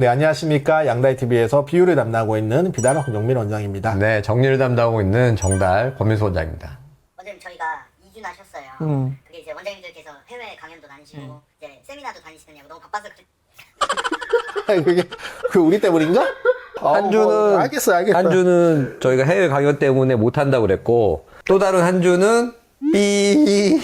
네, 안녕하십니까. 양다이TV에서 비율을 담당하고 있는 비단학 정민 원장입니다. 네, 정리를 담당하고 있는 정달 권민수 원장입니다. 원장님 저희가 이준 하셨어요. 음. 그게 이제 원장님들께서 해외 강연도 다니시고 이제 세미나도 다니시느냐고 너무 바빠서 그, 그게, 그 우리 때문인가? 어, 한 주는 뭐, 알겠어, 알겠어. 한 주는 저희가 해외 강연 때문에 못 한다고 그랬고 또 다른 한 주는 삐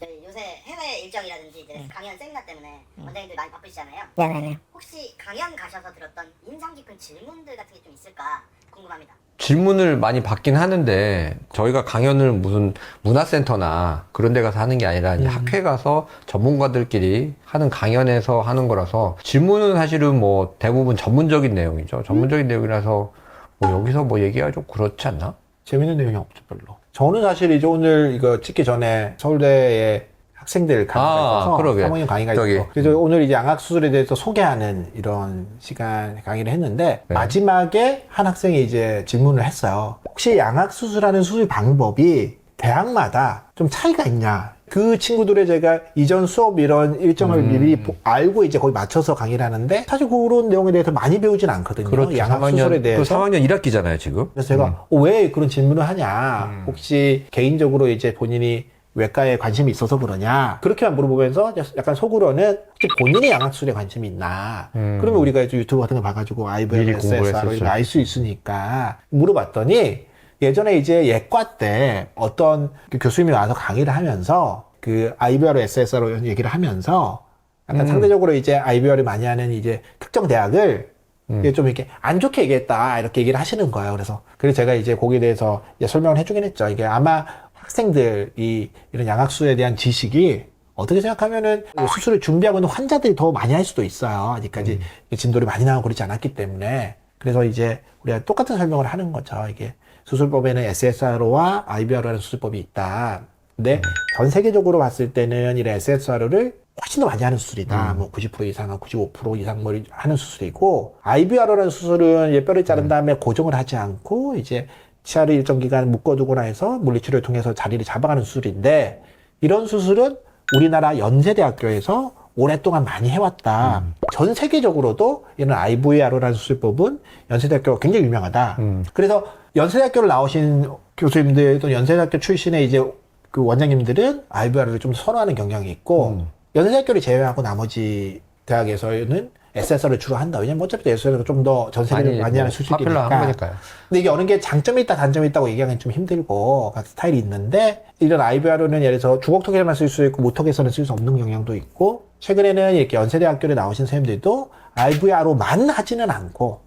저희 요새 해외 일정이라든지 이제 강연 세미나 때문에 원장님들 많이 바쁘시잖아요. 네네네. 혹시 강연 가셔서 들었던 인상 깊은 질문들 같은 게 좀 있을까 궁금합니다. 질문을 많이 받긴 하는데 저희가 강연을 무슨 문화센터나 그런 데 가서 하는 게 아니라 이제 학회 가서 전문가들끼리 하는 강연에서 하는 거라서 질문은 사실은 뭐 대부분 전문적인 내용이죠. 전문적인 내용이라서 뭐 여기서 뭐 얘기하기 좀 그렇지 않나? 재밌는 내용이 없죠, 별로. 저는 사실 이제 오늘 이거 찍기 전에 서울대에 학생들 강의가 아, 있어서 그러게. 사모님 강의가 저기. 있어서 그래서 오늘 이제 양악 수술에 대해서 소개하는 이런 시간 강의를 했는데 네. 마지막에 한 학생이 이제 질문을 했어요. 혹시 양악 수술하는 수술 방법이 대학마다 좀 차이가 있냐? 그 친구들의 제가 이전 수업 이런 일정을 음. 미리 보- 알고 이제 거기 맞춰서 강의를 하는데 사실 그런 내용에 대해서 많이 배우진 않거든요. 그렇죠. 양악 수술에 3학년, 대해서. 또 3학년 1학기잖아요, 지금. 그래서 제가 어, 왜 그런 질문을 하냐? 음. 혹시 개인적으로 이제 본인이 외과에 관심이 있어서 그러냐? 그렇게만 물어보면서 약간 속으로는 혹시 본인이 양악술에 관심이 있나? 음. 그러면 우리가 이제 유튜브 같은 거 봐가지고 IVF, 미리 공부를 SSR을 했었죠. 알수 있으니까 물어봤더니 예전에 이제 예과 때 어떤 그 교수님이 와서 강의를 하면서 그 IVR, SSR로 얘기를 하면서 약간 음. 상대적으로 이제 IVR을 많이 하는 이제 특정 대학을 음. 좀 이렇게 안 좋게 얘기했다 이렇게 얘기를 하시는 거예요. 그래서 그래서 제가 이제 거기에 대해서 이제 설명을 해주긴 했죠. 이게 아마 학생들이 이런 양악수에 대한 지식이 어떻게 생각하면은 수술을 준비하고 있는 환자들이 더 많이 할 수도 있어요. 아직까지 진도를 많이 나오고 그러지 않았기 때문에 그래서 이제 우리가 똑같은 설명을 하는 거죠. 이게 수술법에는 SSRO와 IBRO라는 수술법이 있다. 근데 전 세계적으로 봤을 때는 이런 SSRO를 훨씬 더 많이 하는 수술이다. 뭐90% 이상, 95% 이상 뭐 하는 수술이고 IBRO라는 수술은 뼈를 자른 다음에 고정을 하지 않고 이제 치아를 일정 기간 묶어두거나 해서 물리치료를 통해서 자리를 잡아가는 수술인데 이런 수술은 우리나라 연세대학교에서 오랫동안 많이 해왔다. 전 세계적으로도 이런 IVR라는 수술법은 연세대학교가 굉장히 유명하다. 음. 그래서 연세대학교를 나오신 교수님들 또 연세대학교 출신의 이제 그 원장님들은 IVR을 좀 선호하는 경향이 있고 음. 연세대학교를 제외하고 나머지 대학에서는 SSR을 주로 한다. 왜냐면 어차피 SSR가 좀더 전 세계를 많이, 하는 파퓰러한 수술이니까. 거니까요. 근데 이게 어느 게 장점이 있다, 단점이 있다고 얘기하기는 좀 힘들고, 각 스타일이 있는데, 이런 IVR은 예를 들어서 주걱턱에만 쓸 수 있고, 모턱에서는 쓸 수 없는 경향도 있고, 최근에는 이렇게 연세대학교를 나오신 선생님들도 IVR로만 하지는 않고,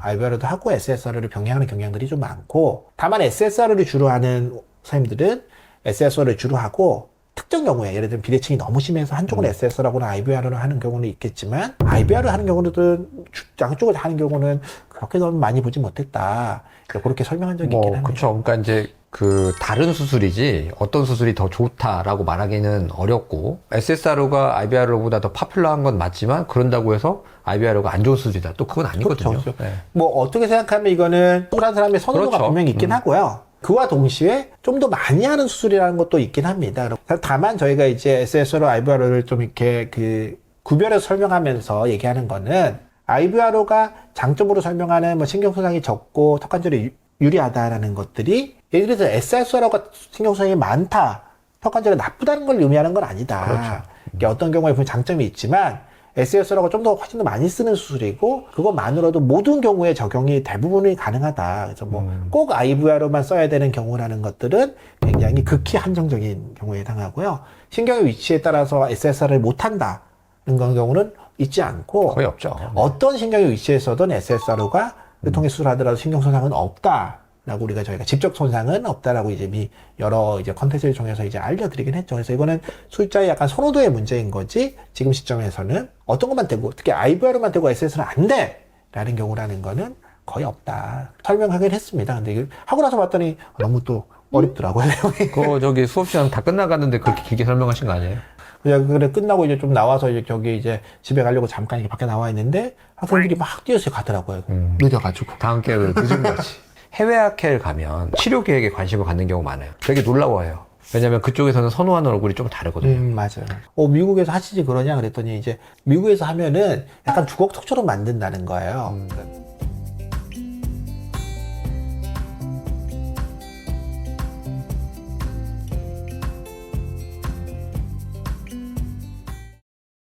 IVR도 하고 SSR을 병행하는 경향들이 좀 많고, 다만 SSR을 주로 하는 선생님들은 SSR을 주로 하고, 특정 경우에 예를 들면 비대칭이 너무 심해서 한쪽은 SSR하고는 IVR을 하는 경우는 있겠지만 IVR을 하는 경우는 주- 양쪽을 다 하는 경우는 그렇게 너무 많이 보지 못했다. 그렇게 설명한 적이 있긴 뭐 합니다. 그렇죠. 그러니까 이제 그 다른 수술이지 어떤 수술이 더 좋다라고 말하기는 어렵고 SSRO가 IBR로보다 더 파퓰러한 건 맞지만 그런다고 해서 IBR로가 안 좋은 수술이다. 또 그건 아니거든요. 그렇죠. 네. 뭐 어떻게 생각하면 이거는 수술한 사람의 선호도가 그렇죠. 분명히 있긴 하고요. 그와 동시에 좀 더 많이 하는 수술이라는 것도 있긴 합니다. 다만 저희가 이제 SS로 IVR을 좀 이렇게 그 구별해서 설명하면서 얘기하는 거는 IVR가 장점으로 설명하는 뭐 신경 손상이 적고 턱 관절이 유- 유리하다라는 것들이 예를 들어서 SSR가 신경 손상이 많다, 턱 관절이 나쁘다는 걸 의미하는 건 아니다. 그렇죠. 어떤 경우에 보면 장점이 있지만 SS라고 좀 더 훨씬 더 많이 쓰는 수술이고 그것만으로도 모든 경우에 적용이 대부분이 가능하다. 그래서 뭐꼭 IVR로만 써야 되는 경우라는 것들은 굉장히 극히 한정적인 경우에 해당하고요. 신경의 위치에 따라서 SSR을 못 한다는 경우는 있지 않고 거의 없죠. 어떤 신경의 위치에서든 SSRO가 를 통해 수술하더라도 신경 손상은 없다 라고 우리가 저희가 직접 손상은 없다라고 이제 미 여러 이제 컨텐츠를 통해서 이제 알려드리긴 했죠. 그래서 이거는 술자의 약간 선호도의 문제인 거지 지금 시점에서는 어떤 것만 되고 특히 IVR만 되고 SS는 안 돼 라는 경우라는 거는 거의 없다 설명하긴 했습니다. 근데 이거 하고 나서 봤더니 너무 또 어렵더라고요. 그 저기 수업 시간 다 끝나갔는데 그렇게 길게 설명하신 거 아니에요? 그냥 그래 끝나고 이제 좀 나와서 이제 저기 이제 집에 가려고 잠깐 이렇게 밖에 나와 있는데 학생들이 막 뛰어서 가더라고요. 음. 늦어가지고. 다음 기회를 늦은 거지. 해외 학회를 가면 치료 계획에 관심을 갖는 경우 많아요. 되게 놀라워해요. 왜냐면 그쪽에서는 선호하는 얼굴이 좀 다르거든요. 음, 맞아요. 어, 미국에서 하시지 그러냐 그랬더니 이제 미국에서 하면은 약간 주걱턱처럼 만든다는 거예요. 그러니까